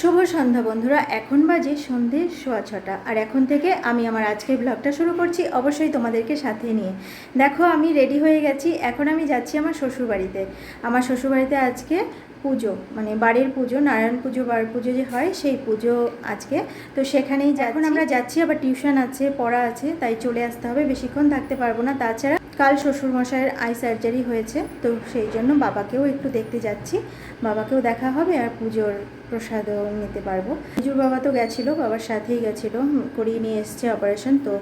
শুভ সন্ধ্যা বন্ধুরা এখন বাজে সন্ধে সোয়া ছটা। আর এখন থেকে আমি আমার আজকের ব্লগটা শুরু করছি অবশ্যই তোমাদেরকে সাথে নিয়ে। দেখো আমি রেডি হয়ে গেছি। এখন আমি যাচ্ছি আমার শ্বশুরবাড়িতে। আমার শ্বশুরবাড়িতে আজকে পুজো মানে বাড়ির পুজো নারায়ণ পুজো বার পুজো যে হয় সেই পুজো আজকে। তো সেখানেই এখন আমরা যাচ্ছি আবার টিউশন আছে পড়া আছে তাই চলে আসতে হবে। বেশিক্ষণ থাকতে পারব না। তাছাড়া কাল শ্বশুরমশাইয়ের আই সার্জারি হয়েছে, তো সেই জন্য বাবাকেও একটু দেখতে যাচ্ছি। বাবাকেও দেখা হবে আর পুজোর প্রসাদও নিতে পারব। পুজোর বাবা তো গেছিল, বাবার সাথেই গেছিল করিয়ে নিয়ে এসছে অপারেশন তো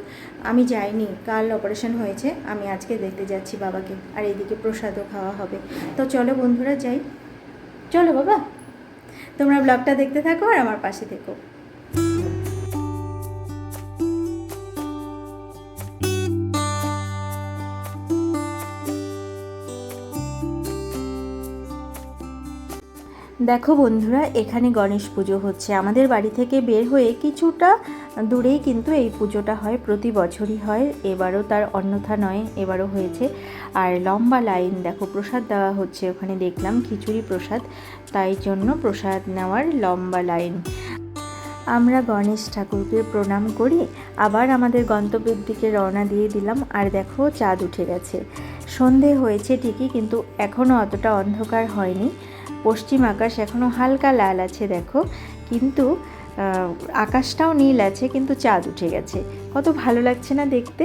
আমি যাইনি, কাল অপারেশন হয়েছে, আমি আজকে দেখতে যাচ্ছি বাবাকে, আর এইদিকে প্রসাদও খাওয়া হবে। তো চলো বন্ধুরা যাই। চলো বাবা, তোমরা ব্লগটা দেখতে থাকো আর আমার পাশে থেকো। দেখো বন্ধুরা, এখানে গণেশ পুজো হচ্ছে। আমাদের বাড়ি থেকে বের হয়ে কিছুটা দূরেই কিন্তু এই পুজোটা হয়, প্রতি বছরই হয়। এবারও তার অন্যথা নয়, এবারও হয়েছে। আর লম্বা লাইন, দেখো, প্রসাদ দেওয়া হচ্ছে, ওখানে দেখলাম খিচুড়ি প্রসাদ। তাই জন্য প্রসাদ নেওয়ার লম্বা লাইন। আমরা গণেশ ঠাকুরকে প্রণাম করি। আবার আমাদের গন্তব্যের দিকে রওনা দিয়ে দিলাম, আর দেখো, চাঁদ উঠে গেছে। সন্ধে হয়েছে ঠিকই, কিন্তু এখনও অতটা অন্ধকার হয়নি। পশ্চিম আকাশ এখনও হালকা লাল আছে, দেখো। কিন্তু আকাশটাও নীল আছে, কিন্তু চাঁদ উঠে গেছে। কত ভালো লাগছে না দেখতে?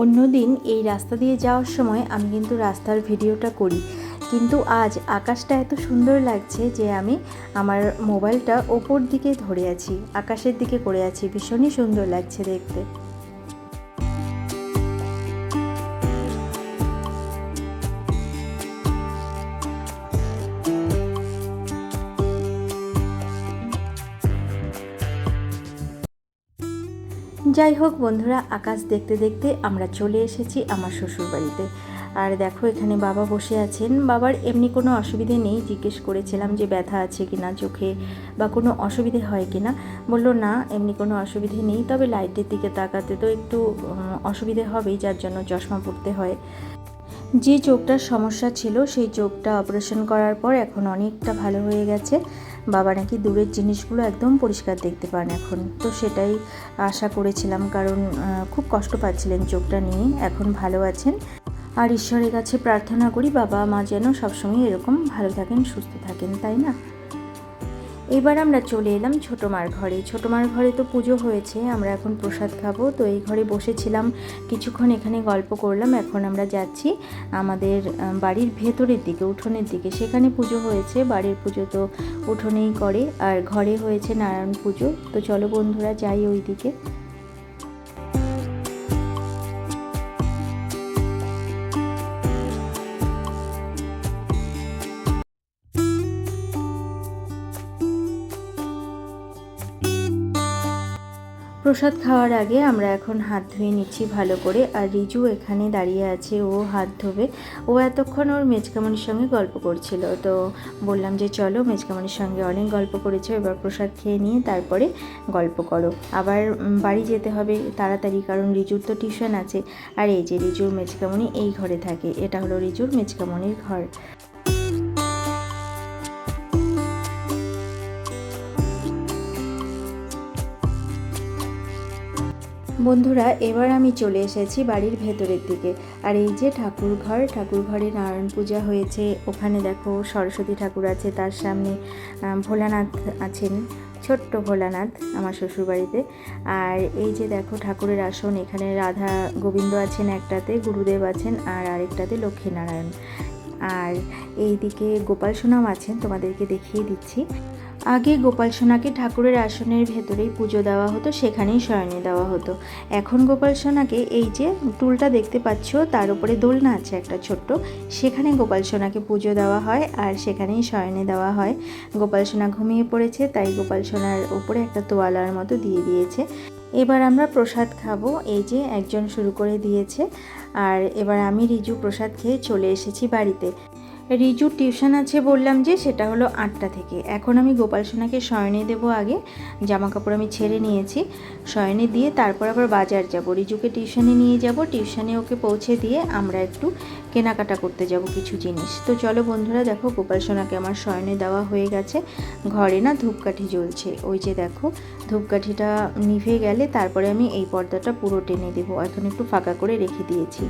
অন্যদিন এই রাস্তা দিয়ে যাওয়ার সময় আমি কিন্তু রাস্তার ভিডিওটা করি। কিন্তু আজ আকাশটা এত সুন্দর লাগছে যে আমি আমার মোবাইলটা ওপর দিকে ধরে আছি, আকাশের দিকে করে আছি। ভীষণই সুন্দর লাগছে দেখতে। যাই হোক বন্ধুরা, আকাশ দেখতে দেখতে আমরা চলে এসেছি আমার শ্বশুর বাড়িতে আর দেখো, এখানে বাবা বসে আছেন। বাবার এমনি কোনো অসুবিধে নেই। জিজ্ঞেস করেছিলাম যে ব্যথা আছে কি না চোখে বা কোনো অসুবিধে হয় কিনা। বলল, না, এমনি কোনো অসুবিধে নেই। তবে লাইটের দিকে তাকাতে তো একটু অসুবিধে হবেই, যার জন্য চশমা পরতে হয়। যে চোখটার সমস্যা ছিল, সেই চোখটা অপারেশন করার পর এখন অনেকটা ভালো হয়ে গেছে। বাবা নাকি দূরের জিনিসগুলো একদম পরিষ্কার দেখতে পান এখন। তো সেটাই আশা করেছিলাম, কারণ খুব কষ্ট পাচ্ছিলেন চোখটা নিয়ে, এখন ভালো আছেন। আর ঈশ্বরের কাছে প্রার্থনা করি বাবা মা যেন সবসময় এরকম ভালো থাকেন, সুস্থ থাকেন, তাই না? এবার আমরা চলে এলাম ছোটো মার ঘরে। ছোটো মার ঘরে তো পুজো হয়েছে, আমরা এখন প্রসাদ খাব। তো এই ঘরে বসেছিলাম, কিছুক্ষণ এখানে গল্প করলাম, এখন আমরা যাচ্ছি আমাদের বাড়ির ভেতরের দিকে, উঠোনের দিকে। সেখানে পুজো হয়েছে, বাড়ির পুজো তো উঠোনেই করে। আর ঘরে হয়েছে নারায়ণ পুজো। তো চলো বন্ধুরা, যাই ওই দিকে প্রসাদ খাওয়ার আগে আমরা এখন হাত ধুয়ে নিচ্ছি ভালো করে। আর রিজু এখানে দাঁড়িয়ে আছে, ও হাত ধোবে। ও এতক্ষণ ওর মেজকামনির সঙ্গে গল্প করছিল। তো বললাম যে, চলো মেজকামনির সঙ্গে অনেক গল্প করেছ, এবার প্রসাদ খেয়ে নিয়ে তারপরে গল্প করো। আবার বাড়ি যেতে হবে, তাড়াতাড়ি, কারণ রিজুর তো টিউশন আছে। আর এই যে রিজুর মেজকামনি এই ঘরে থাকে। এটা হলো রিজুর মেজকামনির ঘর। বন্ধুরা, এবার আমি চলে এসেছি বাড়ির ভেতরের দিকে। আর এই যে ঠাকুর ঘর, ঠাকুর ঘরে নারায়ণ পূজা হয়েছে। ওখানে দেখো সরস্বতী ঠাকুর আছে, তার সামনে ভোলানাথ আছেন, ছোট্ট ভোলানাথ, আমার শ্বশুরবাড়িতে। আর এই যে দেখো ঠাকুরের আসন, এখানে রাধা গোবিন্দ আছেন একটাতে, গুরুদেব আছেন, আর আরেকটাতে লক্ষ্মীনারায়ণ। আর এইদিকে গোপাল সুনাম আছেন, তোমাদেরকে দেখিয়ে দিচ্ছি। আগে গোপাল সোনাকে ঠাকুরের আসনের ভেতরেই পুজো দেওয়া হতো, সেখানেই শয়নে দেওয়া হতো। এখন গোপাল সোনাকে এই যে টুলটা দেখতে পাচ্ছ, তার উপরে দোলনা আছে একটা ছোট্ট, সেখানে গোপাল সোনাকে পুজো দেওয়া হয় আর সেখানেই শয়নে দেওয়া হয়। গোপাল সোনা ঘুমিয়ে পড়েছে, তাই গোপাল সোনার উপরে একটা তোয়ালার মতো দিয়ে দিয়েছে। এবার আমরা প্রসাদ খাব, এই যে একজন শুরু করে দিয়েছে। আর এবার আমি রিজু প্রসাদ খেয়ে চলে এসেছি বাড়িতে। রিজুর টিউশন আছে বললাম যে সেটা হলো আটটা থেকে। এখন আমি গোপাল সোনাকে শয়নে দেবো আগে। জামা কাপড় আমি ছেড়ে নিয়েছি। শয়নে দিয়ে তারপর আবার বাজার যাব। রিজুকে টিউশনে নিয়ে যাব। টিউশনে ওকে পৌঁছে দিয়ে আমরা একটু কেনাকাটা করতে যাব কিছু জিনিস। তো চলো বন্ধুরা, দেখো গোপাল সোনাকে আমার শয়নে দেওয়া হয়ে গেছে। ঘরে না ধূপকাঠি জ্বলছে। ওই যে দেখো, ধূপকাঠিটা নিভে গেলে তারপরে আমি এই পর্দাটা পুরো টেনে দেবো। এখন একটু ফাঁকা করে রেখে দিয়েছি।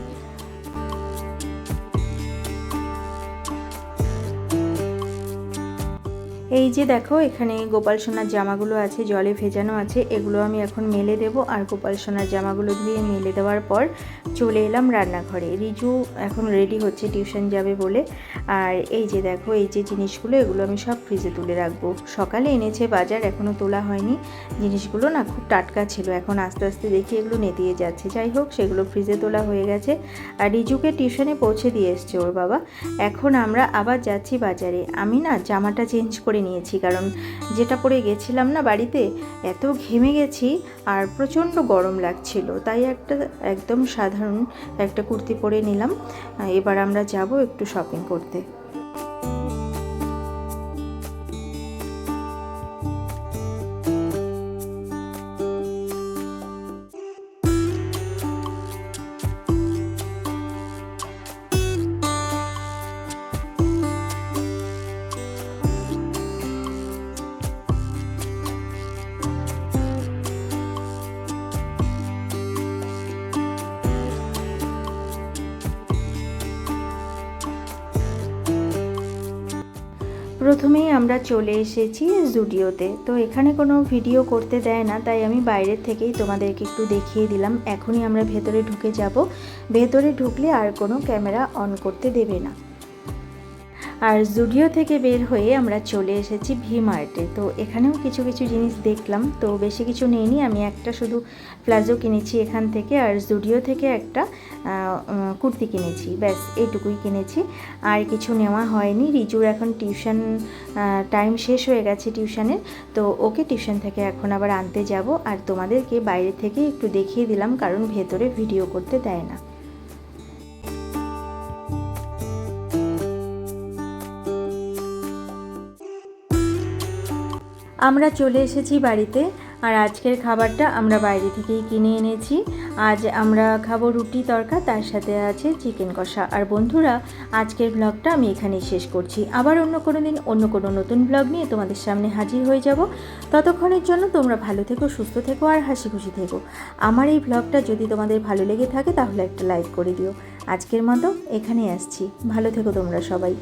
এই যে দেখো, এখানে গোপাল সোনার জামাগুলো আছে, জলে ভেজানো আছে, এগুলো আমি এখন মেলে দেব। আর গোপাল সোনার জামাগুলো ধুয়ে মেলে দেওয়ার পর চলে এলাম রান্নাঘরে। রিজু এখন রেডি হচ্ছে টিউশন যাবে বলে। আর এই যে দেখো, এই যে জিনিসগুলো, এগুলো আমি সব ফ্রিজে তুলে রাখব। সকালে এনেছে বাজার এখনও তোলা হয়নি। জিনিসগুলো না খুব টাটকা ছিল, এখন আস্তে আস্তে দেখি এগুলো নেতিয়ে যাচ্ছে। যাই হোক, সেগুলো ফ্রিজে তোলা হয়ে গেছে। আর রিজুকে টিউশনে পৌঁছে দিয়ে এসছে ওর বাবা। এখন আমরা আবার যাচ্ছি বাজারে। আমি না জামাটা চেঞ্জ করে নিয়েছি, কারণ যেটা পরে গেছিলাম না বাড়িতে, এত ঘেমে গেছি আর প্রচণ্ড গরম লাগছিল। তাই একটা একদম সাধারণ একটা কুর্তি পরে নিলাম। এবার আমরা যাব একটু শপিং করতে। প্রথমেই আমরা চলে এসেছি স্টুডিওতে। তো এখানে কোনো ভিডিও করতে দেয় না, তাই আমি বাইরের থেকেই তোমাদেরকে একটু দেখিয়ে দিলাম। এখনই আমরা ভেতরে ঢুকে যাব। ভেতরে ঢুকলে আর কোনো ক্যামেরা অন করতে দেবে না। আর জুডিও থেকে বের হয়ে আমরা চলে এসেছি ভি মার্টে তো এখানেও কিছু কিছু জিনিস দেখলাম, তো বেশি কিছু নেইনি। আমি একটা শুধু প্লাজো কিনেছি এখান থেকে আর জুডিও থেকে একটা কুর্তি কিনেছি। ব্যাস, এইটুকুই কিনেছি। আর কিছু নেওয়া হয়নি। রিজুর এখন টিউশন টাইম শেষ হয়ে গেছে টিউশনের, তো ওকে টিউশন থেকে এখন আবার আনতে যাব। আর তোমাদেরকে বাইরে থেকে একটু দেখিয়ে দিলাম, কারণ ভেতরে ভিডিও করতে দেয় না। আমরা চলে এসেছি বাড়িতে, আর আজকের খাবারটা আমরা বাইরে থেকেই কিনে এনেছি। আজ আমরা খাব রুটি তরকা, তার সাথে আছে চিকেন কষা। আর বন্ধুরা, আজকের ব্লগটা আমি এখানেই শেষ করছি। আবার অন্য কোনো দিন, অন্য কোনো নতুন ব্লগ নিয়ে তোমাদের সামনে হাজির হয়ে যাব। ততক্ষণের জন্য তোমরা ভালো থেকো, সুস্থ থেকো আর হাসি খুশি থেকো। আমার এই ব্লগটা যদি তোমাদের ভালো লেগে থাকে, তাহলে একটা লাইক করে দিও। আজকের মতো এখানেই আসছি। ভালো থেকো তোমরা সবাই।